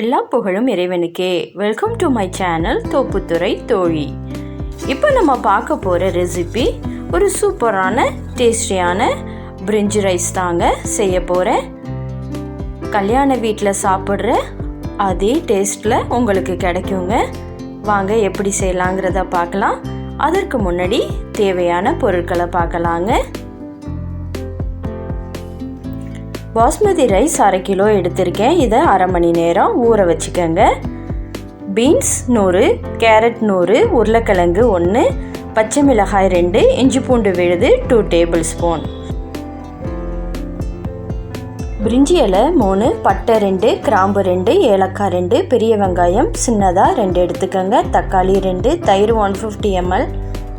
எல்லா புகழும் இறைவனுக்கே. Welcome to my channel Thopputhurai Thozhi இப்போ நம்ம பார்க்க போகிற ரெசிபி ஒரு சூப்பரான டேஸ்டியான பிரிஞ்சு ரைஸ் தாங்க செய்ய போகிறேன் கல்யாண வீட்டில் சாப்பிட்ற அதே டேஸ்ட்டில் உங்களுக்கு கிடைக்குங்க. வாங்க எப்படி செய்யலாங்கிறத பார்க்கலாம். அதற்கு முன்னாடி தேவையான பொருட்களை பார்க்கலாங்க. பாஸ்மதி ரைஸ் அரை கிலோ எடுத்திருக்கேன். இதை அரை மணி நேரம் ஊற வச்சுக்கோங்க. பீன்ஸ் நூறு கேரட் நூறு உருளைக்கிழங்கு ஒன்று பச்சை மிளகாய் ரெண்டு இஞ்சி பூண்டு விழுது டூ டேபிள் ஸ்பூன் பிரிஞ்சி இலை மூணு பட்டை ரெண்டு கிராம்பு ரெண்டு ஏலக்காய் ரெண்டு பெரிய வெங்காயம் சின்னதாக ரெண்டு எடுத்துக்கோங்க. தக்காளி ரெண்டு தயிர் one fifty ml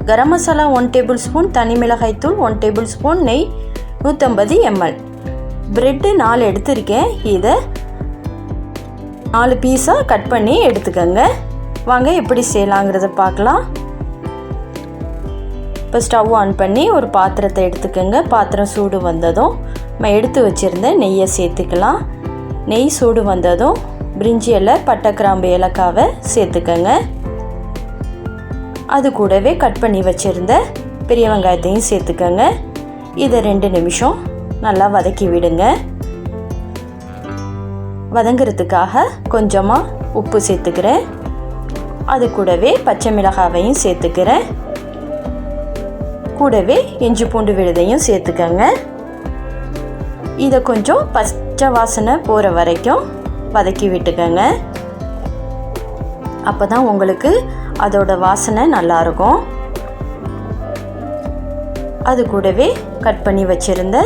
garam masala one tablespoon தனி மிளகாய் தூள் ஒன் டேபிள் ஸ்பூன் நெய் நூற்றம்பது எம்எல் ப்ரெட்டு நாலு எடுத்திருக்கேன். இதை நாலு பீஸாக கட் பண்ணி எடுத்துக்கோங்க. வாங்க எப்படி செய்யலாங்கிறத பார்க்கலாம். இப்போ ஸ்டவ் ஆன் பண்ணி ஒரு பாத்திரத்தை எடுத்துக்கோங்க. பாத்திரம் சூடு வந்ததும் நம்ம எடுத்து வச்சுருந்த நெய்யை சேர்த்துக்கலாம். நெய் சூடு வந்ததும் பிரிஞ்சி இலை பட்டை கிராம்பு ஏலக்காவை சேர்த்துக்கோங்க. அது கூடவே கட் பண்ணி வச்சுருந்த பெரிய வெங்காயத்தையும் சேர்த்துக்கோங்க. இதை ரெண்டு நிமிஷம் நல்லா வதக்கி விடுங்க. வதங்கிறதுக்காக கொஞ்சமாக உப்பு சேர்த்துக்கிறேன். அது கூடவே பச்சை மிளகாவையும் சேர்த்துக்கிறேன். கூடவே இஞ்சி பூண்டு விழுதையும் சேர்த்துக்கோங்க. இதை கொஞ்சம் பச்சை வாசனை போகிற வரைக்கும் வதக்கி விட்டுக்கோங்க. அப்போ தான் உங்களுக்கு அதோட வாசனை நல்லாயிருக்கும் அது கூடவே கட் பண்ணி வச்சுருந்த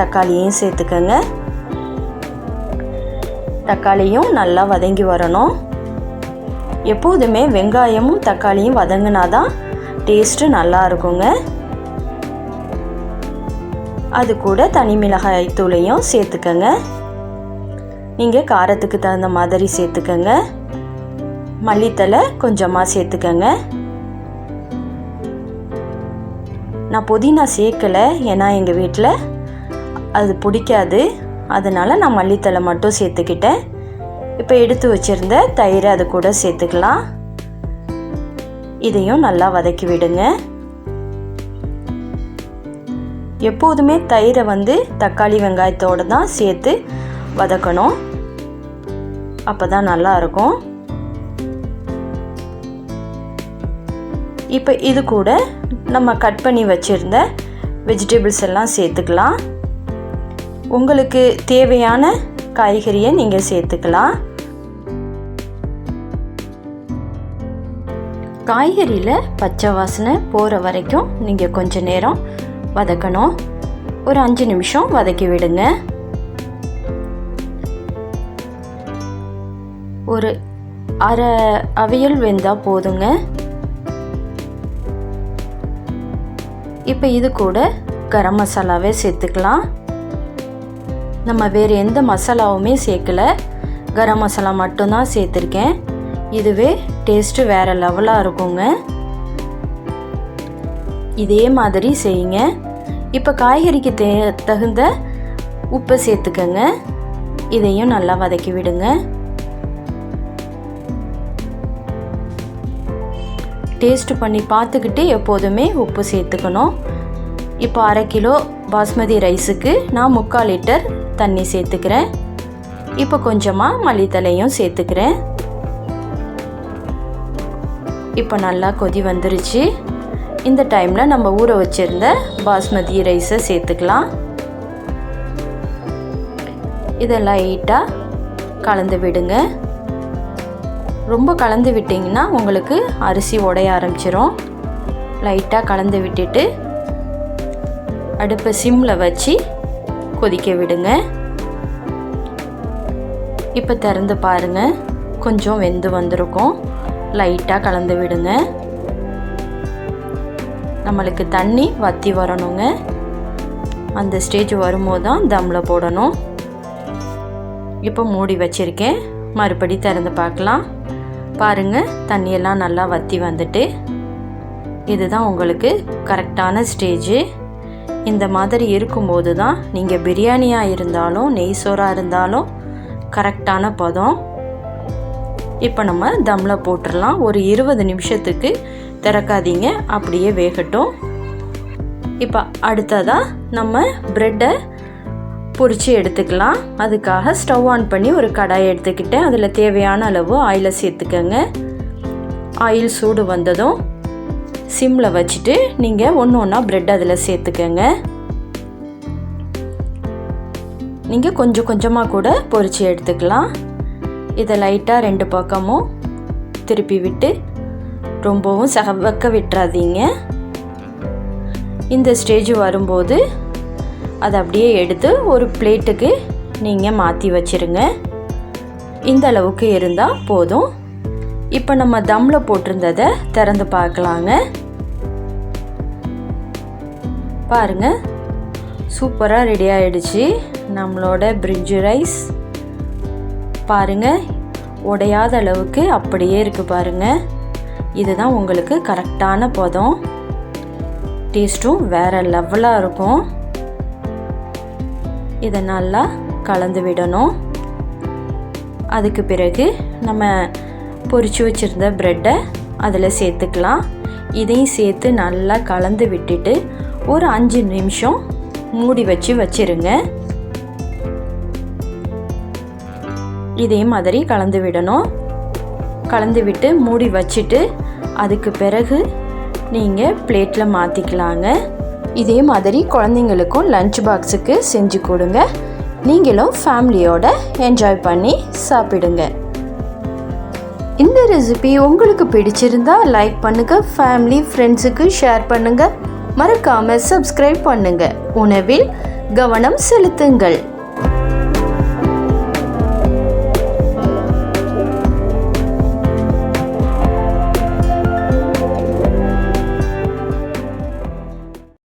தக்காளியையும் சேர்த்துக்கோங்க. தக்காளியும் நல்லா வதங்கி வரணும். எப்போதுமே வெங்காயமும் தக்காளியும் வதங்கினா தான் டேஸ்ட்டு நல்லா இருக்குங்க. அது கூட தனி மிளகாய் தூளையும் சேர்த்துக்கோங்க. நீங்கள் காரத்துக்கு தகுந்த மாதிரி சேர்த்துக்கோங்க. மல்லித்தலை கொஞ்சமாக சேர்த்துக்கோங்க. நான் புதினா சேர்க்கலை ஏன்னா எங்கள் வீட்டில் அது பிடிக்காது. அதனால் நான் மல்லித்தலை மட்டும் சேர்த்துக்கிட்டேன். இப்போ எடுத்து வச்சுருந்த தயிரை அது கூட சேர்த்துக்கலாம். இதையும் நல்லா வதக்கி விடுங்க. எப்போதுமே தயிரை வந்து தக்காளி வெங்காயத்தோடு தான் சேர்த்து வதக்கணும். அப்போ தான் நல்லாயிருக்கும் இப்போ இது கூட நம்ம கட் பண்ணி வச்சுருந்த வெஜிடபிள்ஸ் எல்லாம் சேர்த்துக்கலாம். உங்களுக்கு தேவையான காய்கறியை நீங்கள் சேர்த்துக்கலாம். காய்கறியில் பச்சை வாசனை போகிற வரைக்கும் நீங்கள் கொஞ்ச நேரம் வதக்கணும். ஒரு அஞ்சு நிமிஷம் வதக்கி விடுங்க. ஒரு அரை அவியல் வெந்தால் போதுங்க. இப்போ இது கூட கரம் மசாலாவே சேர்த்துக்கலாம். நம்ம வேறு எந்த மசாலாவுமே சேர்க்கல. கரம் மசாலா மட்டும்தான் சேர்த்துருக்கேன். இதுவே டேஸ்ட்டு வேறு லெவலாக இருக்குங்க. இதே மாதிரி செய்யுங்க. இப்போ காய்கறிக்கு தே தகுந்த உப்பை சேர்த்துக்கங்க. இதையும் நல்லா வதக்கி விடுங்க. டேஸ்ட் பண்ணி பார்த்துக்கிட்டு எப்போதுமே உப்பு சேர்த்துக்கணும். இப்போ அரை கிலோ பாஸ்மதி ரைஸுக்கு நான் முக்கால் லிட்டர் தண்ணி சேர்த்துக்கிறேன். இப்போ கொஞ்சமாக மல்லித்தலையும் சேர்த்துக்கிறேன். இப்போ நல்லா கொதி வந்துருச்சு. இந்த டைமில் நம்ம ஊற வச்சுருந்த பாஸ்மதி ரைஸை சேர்த்துக்கலாம். இதை லைட்டாக கலந்து விடுங்க. ரொம்ப கலந்து விட்டிங்கன்னா உங்களுக்கு அரிசி உடைய ஆரம்பிச்சிரும். லைட்டாக கலந்து விட்டுட்டு அடுப்பை சிம்மில் வச்சு கொதிக்க விடுங்க. இப்போ திறந்து பாருங்க. கொஞ்சம் வெந்து வந்திருக்கும். லைட்டாக கலந்து விடுங்க. நம்மளுக்கு தண்ணி வற்றி வரணுங்க. அந்த ஸ்டேஜ் வரும்போது தான் தம்மில் போடணும். இப்போ மூடி வச்சுருக்கேன். மறுபடி திறந்து பார்க்கலாம். பாருங்கள் தண்ணியெல்லாம் நல்லா வற்றி வந்துட்டு. இதுதான் உங்களுக்கு கரெக்டான ஸ்டேஜு இந்த மாதிரி இருக்கும்போது தான் நீங்கள் பிரியாணியாக இருந்தாலும் நெய் சோறாக இருந்தாலும் கரெக்டான பதம். இப்போ நம்ம தம்மில் போட்டுடலாம். ஒரு இருபது நிமிஷத்துக்கு திறக்காதீங்க. அப்படியே வேகட்டும். இப்போ அடுத்ததாக நம்ம ப்ரெட்டை பொரித்து எடுத்துக்கலாம். அதுக்காக ஸ்டவ் ஆன் பண்ணி ஒரு கடாயை எடுத்துக்கிட்டேன். அதில் தேவையான அளவு ஆயிலை சேர்த்துக்கோங்க. ஆயில் சூடு வந்ததும் சிம்மில் வச்சுட்டு நீங்கள் ஒன்று ஒன்றா ப்ரெட் அதில் சேர்த்துக்கங்க. நீங்கள் கொஞ்சம் கொஞ்சமாக கூட பொறிச்சு எடுத்துக்கலாம். இதை லைட்டாக ரெண்டு பக்கமும் திருப்பி விட்டு ரொம்பவும் சகவக்க விட்டுறாதீங்க. இந்த ஸ்டேஜ் வரும்போது அதை அப்படியே எடுத்து ஒரு பிளேட்டுக்கு நீங்கள் மாற்றி வச்சுருங்க. இந்த அளவுக்கு இருந்தால் போதும். இப்போ நம்ம தம்மில் போட்டிருந்ததை திறந்து பார்க்கலாங்க. பாருங்க. சூப்பராக ரெடி ஆயிடுச்சு. நம்மளோட பிரிஞ்சு ரைஸ் பாருங்க. உடையாத அளவுக்கு அப்படியே இருக்குது பாருங்க. இதுதான் உங்களுக்கு கரெக்டான பதம். டேஸ்ட்டும் வேறு லெவலாக இருக்கும். இதை நல்லா கலந்து விடணும். அதுக்கு பிறகு நம்ம பொறிச்சு வச்சுருந்த ப்ரெட்டை அதில் சேர்த்துக்கலாம். இதையும் சேர்த்து நல்லா கலந்து விட்டுட்டு ஒரு அஞ்சு நிமிஷம் மூடி வச்சு வச்சிருங்க. இதே மாதிரி கலந்து விடணும். கலந்து விட்டு மூடி வச்சுட்டு அதுக்கு பிறகு நீங்கள் பிளேட்டில் மாற்றிக்கலாங்க இதே மாதிரி குழந்தைங்களுக்கும் லஞ்ச் பாக்ஸுக்கு செஞ்சு கொடுங்க. நீங்களும் ஃபேமிலியோட என்ஜாய் பண்ணி சாப்பிடுங்க. இந்த ரெசிபி உங்களுக்கு பிடிச்சிருந்தா லைக் பண்ணுங்கள் ஃபேமிலி ஃப்ரெண்ட்ஸுக்கு ஷேர் பண்ணுங்கள் மறக்காமல் சப்ஸ்கிரைப் பண்ணுங்கள் உணவில் கவனம் செலுத்துங்கள்.